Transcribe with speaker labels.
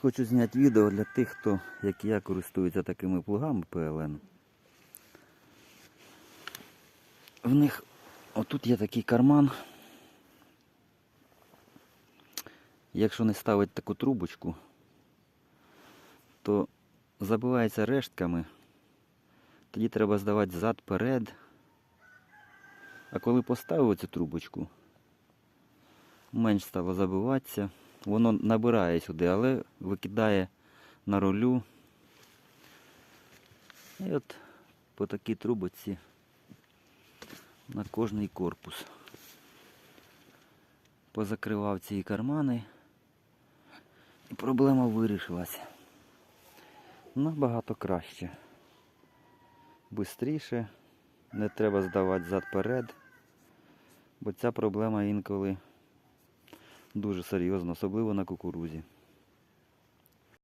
Speaker 1: Хочу зняти відео для тих, хто, як я, користується такими плугами ПЛН. В них отут є такий карман. Якщо не ставити таку трубочку, то забивається рештками. Тоді треба здавати зад перед. А коли поставив цю трубочку, менш стало забиватися. Воно набирає сюди, але викидає на рулю. І от по такій трубочці на кожний корпус. Позакривав ці кармани. І проблема вирішилася. Набагато краще. Бистріше. Не треба здавати зад перед. Бо ця проблема інколи дуже серйозно, особливо на кукурузі.